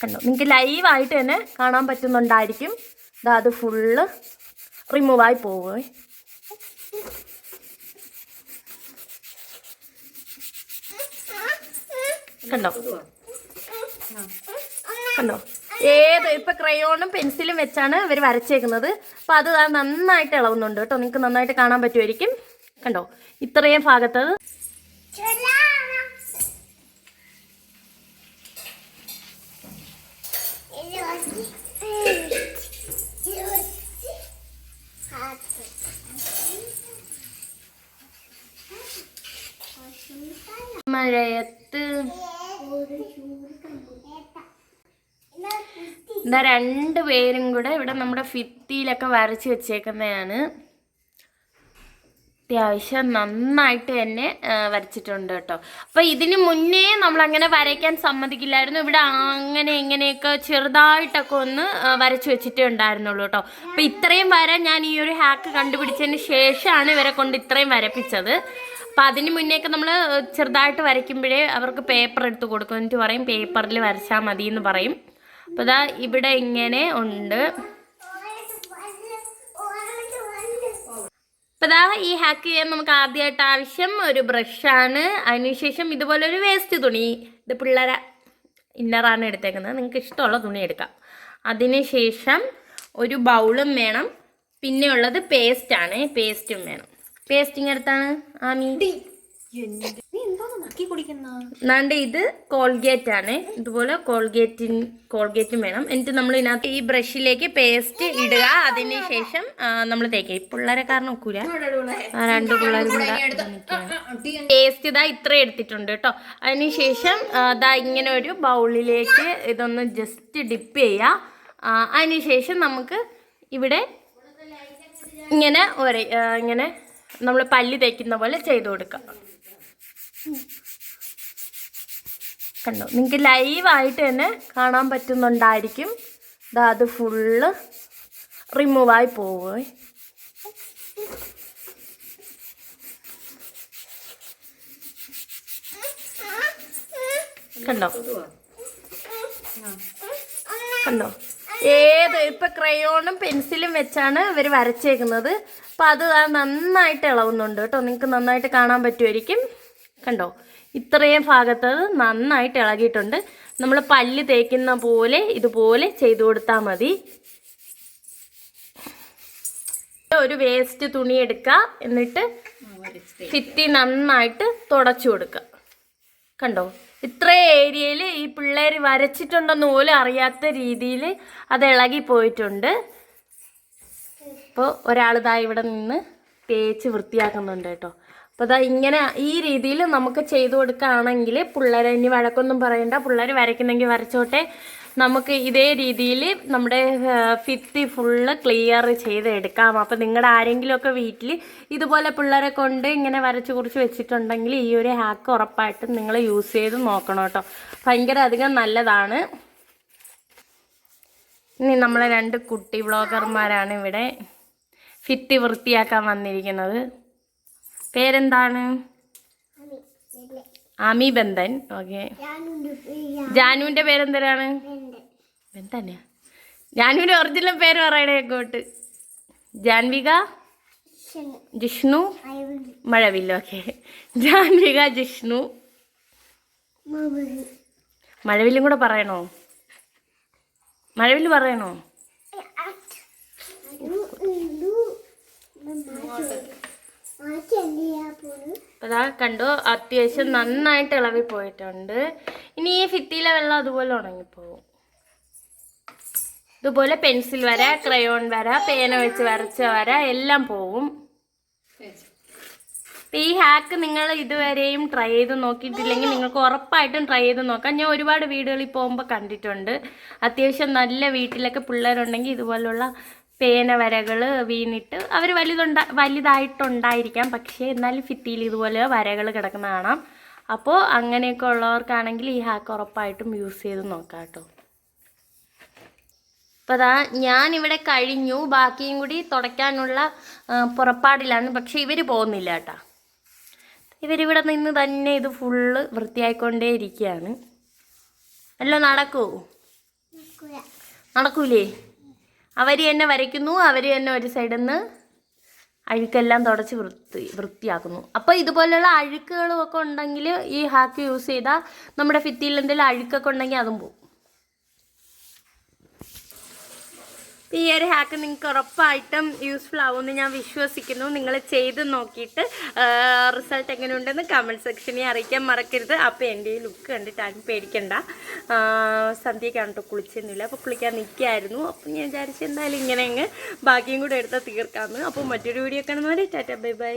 കണ്ടോ? നിങ്ങൾക്ക് ലൈവായിട്ട് തന്നെ കാണാൻ പറ്റുന്നുണ്ടായിരിക്കും. ഇതാ അത് ഫുള്ള് റിമൂവായി പോവേ കണ്ടോ? കണ്ടോ? ഏത് ഇപ്പൊ ക്രയോണും പെൻസിലും വെച്ചാണ് ഇവർ വരച്ചേക്കുന്നത്. അപ്പൊ അത് നന്നായിട്ട് ഇളവുന്നുണ്ട് കേട്ടോ. നിങ്ങൾക്ക് നന്നായിട്ട് കാണാൻ പറ്റുമായിരിക്കും. കണ്ടോ? ഇത്രയും ഭാഗത്ത് മഴയത്ത് എന്താ രണ്ട് പേരും കൂടെ ഇവിടെ നമ്മുടെ ഫിത്തിയിലൊക്കെ വരച്ച് വെച്ചേക്കുന്നതാണ്. അത്യാവശ്യം നന്നായിട്ട് തന്നെ വരച്ചിട്ടുണ്ട് കേട്ടോ. അപ്പൊ ഇതിന് മുന്നേ നമ്മൾ അങ്ങനെ വരയ്ക്കാൻ സമ്മതിക്കില്ലായിരുന്നു. ഇവിടെ അങ്ങനെ ഇങ്ങനെയൊക്കെ ചെറുതായിട്ടൊക്കെ ഒന്ന് വരച്ചു വെച്ചിട്ടേ ഉണ്ടായിരുന്നുള്ളൂ കേട്ടോ. അപ്പൊ ഇത്രയും വര ഞാൻ ഈ ഒരു ഹാക്ക് കണ്ടുപിടിച്ചതിന് ശേഷമാണ് ഇവരെ കൊണ്ട് ഇത്രയും വരപ്പിച്ചത്. അപ്പൊ അതിന് മുന്നേയൊക്കെ നമ്മൾ ചെറുതായിട്ട് വരയ്ക്കുമ്പോഴേ അവർക്ക് പേപ്പർ എടുത്ത് കൊടുക്കും. എന്നിട്ട് പറയും പേപ്പറിൽ വരച്ചാൽ മതി എന്ന് പറയും. അപ്പൊ ഇതാ ഇവിടെ ഇങ്ങനെ ഉണ്ട്. അപ്പൊ ദാ ഈ ഹാക്ക് ചെയ്യാൻ നമുക്ക് ആദ്യമായിട്ട് ആവശ്യം ഒരു ബ്രഷാണ് അതിനുശേഷം ഇതുപോലെ ഒരു വേസ്റ്റ് തുണി. ഇത് പിള്ളേരെ ഇന്നറാണ് എടുത്തേക്കുന്നത്. നിങ്ങൾക്ക് ഇഷ്ടമുള്ള തുണി എടുക്കാം. അതിനുശേഷം ഒരു ബൗളും വേണം. പിന്നെ ഉള്ളത് പേസ്റ്റാണ് പേസ്റ്റും വേണം. പേസ്റ്റിങ് എടുത്താണ് ആമി. കുടിക്കുന്ന? എന്നാണ്ട് ഇത് കോൾഗേറ്റ് ആണ്. ഇതുപോലെ കോൾഗേറ്റിൻ കോൾഗേറ്റും വേണം. എന്നിട്ട് നമ്മൾ ഇതിനകത്ത് ഈ ബ്രഷിലേക്ക് പേസ്റ്റ് ഇടുക. അതിന് ശേഷം നമ്മൾ തേക്കുക. പിള്ളേരെ കാരണം ഒക്കൂല. രണ്ട് പിള്ളേരും കൂടെ പേസ്റ്റ് ഇതാ ഇത്ര എടുത്തിട്ടുണ്ട് കേട്ടോ. അതിനുശേഷം ശേഷം ദാ ഇങ്ങനെ ഒരു ബൗളിലേക്ക് ഇതൊന്ന് ജസ്റ്റ് ഡിപ്പ് ചെയ്യുക. ആ, അതിനുശേഷം നമുക്ക് ഇവിടെ ഇങ്ങനെ ഒരേ ഇങ്ങനെ നമ്മൾ പല്ല് തേക്കുന്ന പോലെ ചെയ്ത് കൊടുക്കാം. കണ്ടോ? നിങ്ങൾക്ക് ലൈവായിട്ട് തന്നെ കാണാൻ പറ്റുന്നുണ്ടായിരിക്കും. ഇതാ അത് ഫുള്ള് റിമൂവായി പോവേ കണ്ടോ? കണ്ടോ? ഏത് ഇപ്പൊ ക്രയോണും പെൻസിലും വെച്ചാണ് ഇവർ വരച്ചേക്കുന്നത്. അപ്പൊ അത് നന്നായിട്ട് ഇളവുന്നുണ്ട് കേട്ടോ. നിങ്ങൾക്ക് നന്നായിട്ട് കാണാൻ പറ്റുമായിരിക്കും. കണ്ടോ? ഇത്രയും ഭാഗത്ത് നന്നായിട്ട് ഇളകിയിട്ടുണ്ട്. നമ്മൾ പല്ല് തേക്കുന്ന പോലെ ഇതുപോലെ ചെയ്തു കൊടുത്താൽ മതി. ഒരു വേസ്റ്റ് തുണി എടുക്കുക എന്നിട്ട് ഫിത്തി നന്നായിട്ട് തുടച്ചു കൊടുക്കുക കണ്ടോ? ഇത്ര ഏരിയയിൽ ഈ പിള്ളേർ വരച്ചിട്ടുണ്ടെന്ന് പോലും അറിയാത്ത രീതിയിൽ അത് ഇളകി പോയിട്ടുണ്ട്. ഇപ്പോൾ ഒരാൾ ഇതാ ഇവിടെ നിന്ന് തേച്ച് വൃത്തിയാക്കുന്നുണ്ട് കേട്ടോ. അപ്പോൾ ഇതാ ഇങ്ങനെ ഈ രീതിയിൽ നമുക്ക് ചെയ്തു കൊടുക്കുകയാണെങ്കിൽ പിള്ളേരെ ഇനി വഴക്കൊന്നും പറയണ്ട. പിള്ളേർ വരയ്ക്കുന്നെങ്കിൽ വരച്ചോട്ടെ. നമുക്ക് ഇതേ രീതിയിൽ നമ്മുടെ ഫിത്തി ഫുള്ള് ക്ലിയർ ചെയ്തെടുക്കാം അപ്പോൾ നിങ്ങളുടെ ആരെങ്കിലുമൊക്കെ വീട്ടിൽ ഇതുപോലെ പിള്ളേരെ കൊണ്ട് ഇങ്ങനെ വരച്ച് കുറിച്ച് വെച്ചിട്ടുണ്ടെങ്കിൽ ഈ ഒരു ഹാക്ക് ഉറപ്പായിട്ടും നിങ്ങൾ യൂസ് ചെയ്ത് നോക്കണം കേട്ടോ. ഭയങ്കര അധികം നല്ലതാണ്. ഇനി നമ്മളെ രണ്ട് കുട്ടി വ്ളോഗർമാരാണ് ഇവിടെ ഫിത്തി വൃത്തിയാക്കാൻ വന്നിരിക്കുന്നത്. പേരെന്താണ്? ആമി ബന്ധൻ ഓക്കെ. ജാനുവിന്റെ പേരെന്തരാണ് ബന്ധനാ. ജാനുവിന്റെ ഒറിജിനൽ പേര് പറയണേ അങ്ങോട്ട് ജാൻവിക? ജിഷ്ണു? മഴവില്ല. ഓക്കെ. ജാൻവിക ജിഷ്ണു. മഴവില്ലും കൂടെ പറയണോ? മഴവില്ല് പറയണോ? ദാ കണ്ടോ അത്യാവശ്യം നന്നായിട്ട് ഇളവി പോയിട്ടുണ്ട്. ഇനി ഈ ഫിത്തിയിലെ വെള്ളം അതുപോലെ ഉണങ്ങിപ്പോവും. ഇതുപോലെ പെൻസിൽ വര ക്രയോൺ വര പേന വെച്ച് വരച്ച വര എല്ലാം പോവും. ഈ ഹാക്ക് നിങ്ങൾ ഇതുവരെയും ട്രൈ ചെയ്ത് നോക്കിയിട്ടില്ലെങ്കിൽ നിങ്ങൾക്ക് ഉറപ്പായിട്ടും ട്രൈ ചെയ്ത് നോക്കാം. ഞാൻ ഒരുപാട് വീടുകളിൽ പോകുമ്പോൾ കണ്ടിട്ടുണ്ട്. അത്യാവശ്യം നല്ല വീട്ടിലൊക്കെ പിള്ളേരുണ്ടെങ്കിൽ ഇതുപോലുള്ള പേന വരകൾ വീണിട്ട് അവർ വലുതുണ്ട വലുതായിട്ടുണ്ടായിരിക്കാം. പക്ഷേ എന്നാലും ഫിത്തിയിൽ ഇതുപോലെ വരകൾ കിടക്കുന്ന കാണാം. അപ്പോൾ അങ്ങനെയൊക്കെ ഉള്ളവർക്കാണെങ്കിൽ ഈ ഹാക്ക് ഉറപ്പായിട്ടും യൂസ് ചെയ്ത് നോക്കാം കേട്ടോ. അപ്പോൾ അതാ ഞാനിവിടെ കഴിഞ്ഞു. ബാക്കിയും കൂടി തുടയ്ക്കാനുള്ള പുറപ്പാടിലാണ്. പക്ഷേ ഇവർ പോകുന്നില്ല കേട്ടാ. ഇവരിവിടെ നിന്ന് തന്നെ ഇത് ഫുള്ള് വൃത്തിയായിക്കൊണ്ടേ ഇരിക്കുകയാണ്. അല്ല നടക്കൂ? നടക്കൂലേ? അവർ തന്നെ വരയ്ക്കുന്നു അവർ തന്നെ ഒരു സൈഡിൽ നിന്ന് അഴുക്കെല്ലാം തുടച്ച് വൃത്തി വൃത്തിയാക്കുന്നു. അപ്പോൾ ഇതുപോലെയുള്ള അഴുക്കുകളും ഒക്കെ ഉണ്ടെങ്കിൽ ഈ ഹാക്ക് യൂസ് ചെയ്താൽ നമ്മുടെ ഭിത്തിയിൽ എന്തെങ്കിലും അഴുക്കൊക്കെ ഉണ്ടെങ്കിൽ അതും പോകും ഈ ഒരു ഹാക്ക് നിങ്ങൾക്ക് ഉറപ്പായിട്ടും യൂസ്ഫുൾ ആവുമെന്ന് ഞാൻ വിശ്വസിക്കുന്നു. നിങ്ങൾ ചെയ്ത് നോക്കിയിട്ട് റിസൾട്ട് എങ്ങനെയുണ്ടെന്ന് കമന്റ് സെക്ഷനിൽ അറിയിക്കാൻ മറക്കരുത്. അപ്പോൾ എന്റെ ഈ ലുക്ക് കണ്ടിട്ട് ആരും പേടിക്കണ്ട. സന്ധ്യ കേട്ടോ കുളിച്ചൊന്നുമില്ല അപ്പോൾ കുളിക്കാൻ നിൽക്കുകയായിരുന്നു അപ്പോൾ ഞാൻ വിചാരിച്ചു എന്തായാലും ഇങ്ങനെ അങ്ങ് ബാക്കിയും കൂടെ എടുത്താൽ തീർക്കാമെന്ന് അപ്പോൾ മറ്റൊരു വീഡിയോ കാണുന്നവരെ ടാറ്റ ബൈ ബൈ.